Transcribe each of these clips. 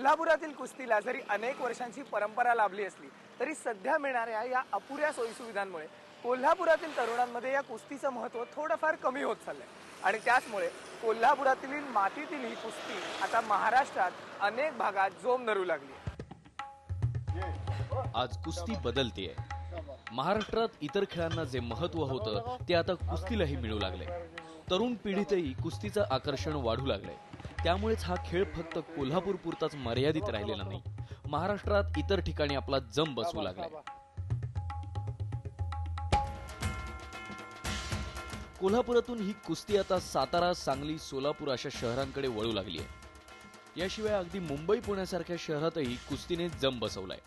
कोल्हापुरातील कुस्तीला जरी अनेक वर्षांची परंपरा लाभली असली तरी सध्या मिळणाऱ्या या अपुऱ्या सोयीसुविधांमुळे कोल्हापुरातील तरुणांमध्ये या कुस्तीचं महत्त्व थोडंफार कमी होत चाललंय. आणि त्याचमुळे कोल्हापुरातील मातीतील ही कुस्ती आता महाराष्ट्रात अनेक भागात जोम धरू लागली आज कुस्ती बदलतीये. महाराष्ट्रात इतर खेळांना जे महत्त्व होतं ते आता कुस्तीलाही मिळू लागले तरुण पिढीतही कुस्तीचं आकर्षण वाढू लागलंय. त्यामुळेच हा खेळ फक्त कोल्हापूर पुरताच मर्यादित राहिलेला नाही. महाराष्ट्रात इतर ठिकाणी आपला जम बसू लागलाय. कोल्हापुरातून ही कुस्ती आता सातारा सांगली सोलापूर अशा शहरांकडे वळू लागली आहे याशिवाय अगदी मुंबई पुण्यासारख्या शहरातही कुस्तीने जम बसवलाय.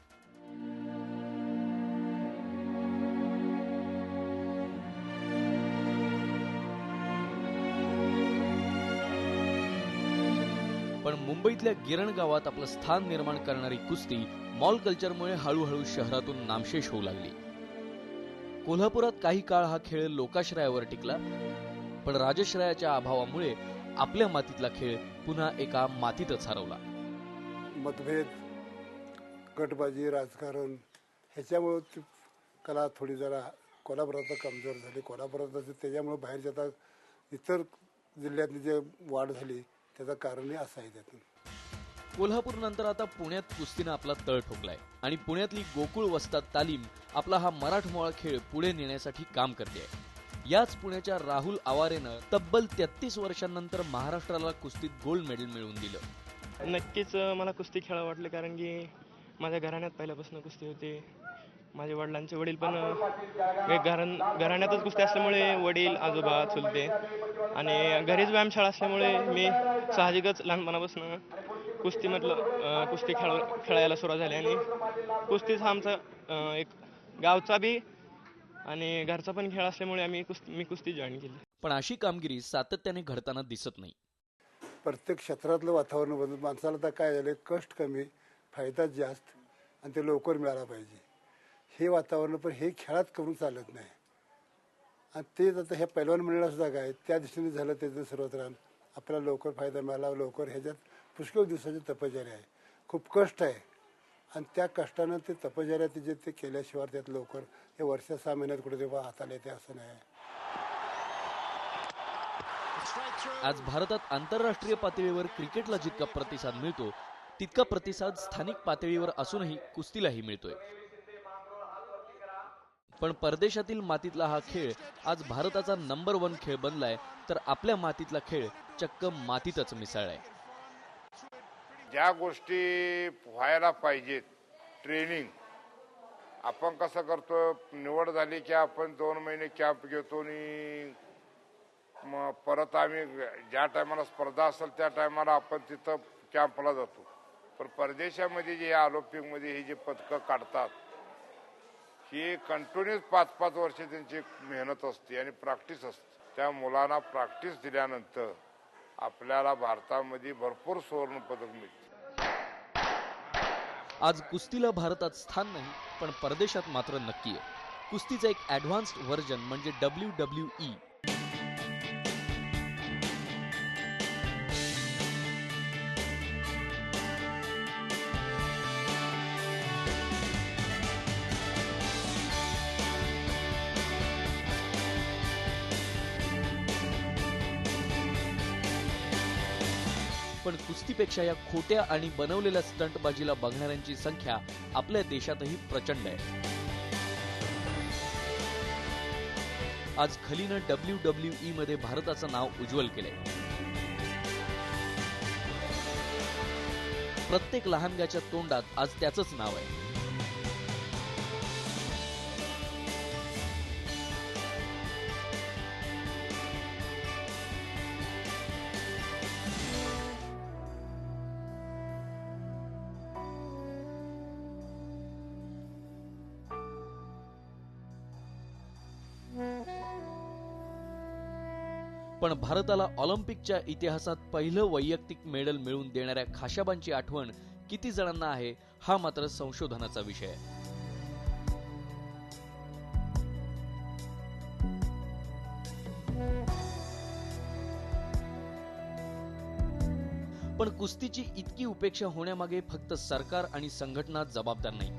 पण मुंबईतल्या गिरण गावात आपलं स्थान निर्माण करणारी कुस्ती मॉल कल्चरमुळे हळूहळू शहरातून नामशेष होऊ लागली. कोल्हापुरात काही काळ हा खेळ लोकाश्रयावर टिकला पण राजश्रयाच्या अभावामुळे आपल्या मातीतला खेळ पुन्हा एका मातीतच हरवला. मतभेद गटबाजी राजकारण ह्याच्यामुळं कला थोडी जरा कोल्हापुरात कमजोर झाली. कोल्हापुरात त्याच्यामुळं बाहेर जाता इतर जिल्ह्यातली जे वाढ झाली त्याचं कारणही असं आहे त्यातून. कोल्हापूर नंतर आता पुण्यात कुस्तीनं आपला तळ ठोकलाय. आणि पुण्यातली गोकुळ वस्ताद तालीम आपला हा मराठमोळा खेळ पुढे नेण्यासाठी काम करते याच पुण्याच्या राहुल आवारेनं तब्बल तेहतीस वर्षांनंतर महाराष्ट्राला कुस्तीत गोल्ड मेडल मिळवून दिलं. नक्कीच मला कुस्ती खेळा वाटलं कारण की माझ्या घराण्यात पहिल्यापासून कुस्ती होती. माझे वडिलांचे वडील पण घरान घराण्यातच कुस्ती असल्यामुळे वडील आजोबा चुलते आणि घरीच व्यायामशाळा असल्यामुळे मी साहजिकच लहानपणापासून कुस्ती म्हटलं अ, कुस्ती खेळ खेळायला सुरुवात झाली आणि कुस्तीच हा आमचा एक गावचा बी आणि घरचा पण खेळ असल्यामुळे आम्ही कुस्ती मी कुस्ती जॉईन केली. पण अशी कामगिरी सातत्याने घडताना दिसत नाही. प्रत्येक क्षेत्रातलं वातावरण बदल माणसाला तर काय झालं कष्ट कमी फायदा जास्त आणि ते लवकर मिळाला पाहिजे. हे वातावरण पण हे खेळात करून चालत नाही. आणि तेच आता ह्या पैलवान मिळणार सुद्धा काय त्या दिशेने झालं त्याचं सर्वत्र आपल्याला लवकर फायदा मिळाला लवकर ह्याच्यात पुष्कळ दिवसाची तपश्चर्या आहे. खूप कष्ट आहे. आणि त्या कष्टानं ते तपश्चर्या ते जे ते केल्याशिवाय त्यात लवकर हे वर्ष सहा महिन्यात कुठे हाताला येते असं नाही. आज भारतात आंतरराष्ट्रीय पातळीवर क्रिकेटला जितका प्रतिसाद मिळतो तितका प्रतिसाद स्थानिक पातळीवर असूनही कुस्तीलाही मिळतोय. पण परदेशातील मातीतला हा खेळ आज भारताचा नंबर वन खेळ बनलाय. तर आपल्या मातीतला खेळ चक्क मातीतच मिसळलाय. ज्या गोष्टी व्हायला पाहिजेत ट्रेनिंग आपण कसं करतो निवड झाली की आपण दोन महिने कॅम्प घेतो आणि मग परत आम्ही ज्या टायमाला स्पर्धा असेल त्या टायमाला आपण तिथं कॅम्पला जातो. पण परदेशामध्ये जे या ऑलिम्पिकमध्ये ही जी पदकं काढतात की कंटिन्यूस पाच पाच वर्ष त्यांची मेहनत असते आणि प्रॅक्टिस असते. त्या मुलांना प्रॅक्टिस दिल्यानंतर आपल्याला भारतामध्ये भरपूर सुवर्ण पदक मिळते. आज कुस्तीला भारतात स्थान नाही पण परदेशात मात्र नक्की आहे. कुस्तीचं एक ऍडव्हान्स्ड व्हर्जन म्हणजे डब्ल्यू डब्ल्यू ई पण कुस्तीपेक्षा या खोट्या आणि बनवलेल्या स्टंटबाजीला बघणाऱ्यांची संख्या आपल्या देशातही प्रचंड आहे. आज खलीनं डब्ल्यू डब्ल्यू ई मध्ये भारताचं नाव उज्ज्वल केलंय. प्रत्येक लहानग्याच्या तोंडात आज त्याचंच नाव आहे. पण भारताला ऑलिम्पिकच्या इतिहासात पहिलं वैयक्तिक मेडल मिळवून देणाऱ्या खाशाबांची आठवण किती जणांना आहे हा मात्र संशोधनाचा विषय आहे. पण कुस्तीची इतकी उपेक्षा होण्यामागे फक्त सरकार आणि संघटना जबाबदार नाही.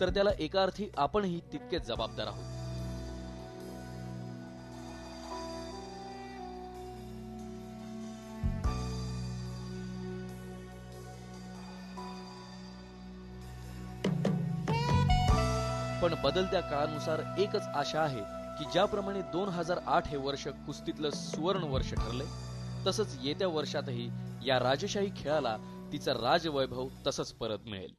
तर त्याला एका अर्थी आपणही तितकेच जबाबदार आहोत. पण बदलत्या काळानुसार एकच आशा आहे की ज्याप्रमाणे दोन हजार आठ हे वर्ष कुस्तीतलं सुवर्ण वर्ष ठरले तसंच येत्या वर्षातही या राजशाही खेळाला तिचं राजवैभव तसंच परत मिळेल.